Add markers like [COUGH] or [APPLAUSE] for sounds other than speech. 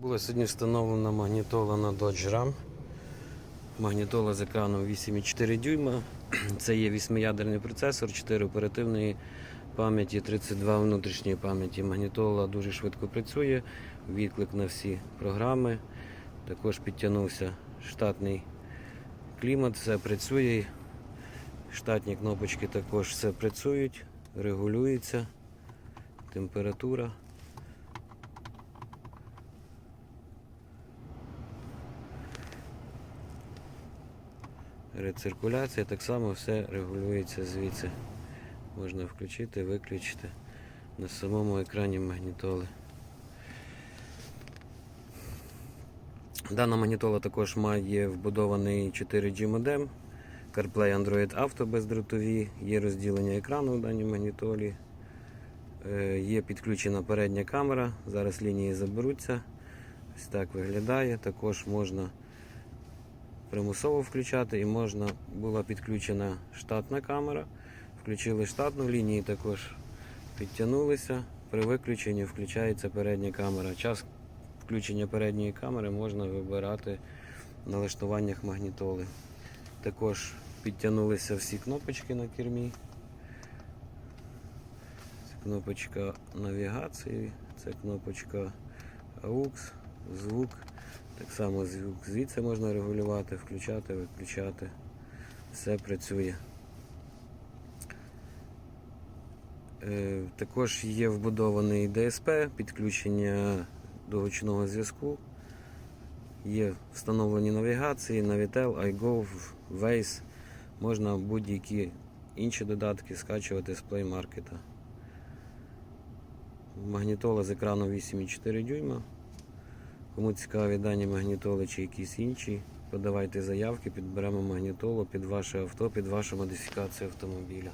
Була сьогодні встановлена магнітола на Dodge Ram. Магнітола з екраном 8,4 дюйма. [CLEARS THROAT] Це є 8-ядерний процесор, 4 оперативної пам'яті, 32 внутрішньої пам'яті. Магнітола дуже швидко працює, відклик на всі програми. Також підтягнувся штатний клімат, все працює. Штатні кнопочки також все працюють, регулюється температура. Рециркуляція, так само все регулюється звідси. Можна включити, виключити на самому екрані магнітоли. Дана магнітола також має вбудований 4G модем, CarPlay Android Auto бездротові, є розділення екрану в даній магнітолі, Е, є підключена передня камера, зараз лінії заберуться. Ось так виглядає. Також можна примусово включати і можна була підключена штатна камера. Включили штатну лінії, також підтягнулися. При виключенні включається передня камера. Час включення передньої камери можна вибирати в налаштуваннях магнітоли. Також підтягнулися всі кнопочки на кермі. Це кнопочка навігації, це кнопочка AUX, звук. Так само звук звідси можна регулювати, включати, виключати. Все працює. Е, Також є вбудований DSP, підключення до гучного зв'язку. Є встановлені навігації, Navitel, iGo, Waze. Можна будь-які інші додатки скачувати з Play Market. Магнітола з екраном 8,4 дюйма. Кому цікаві дані магнітоли чи якісь інші, подавайте заявки, підберемо магнітолу під ваше авто, під вашу модифікацію автомобіля.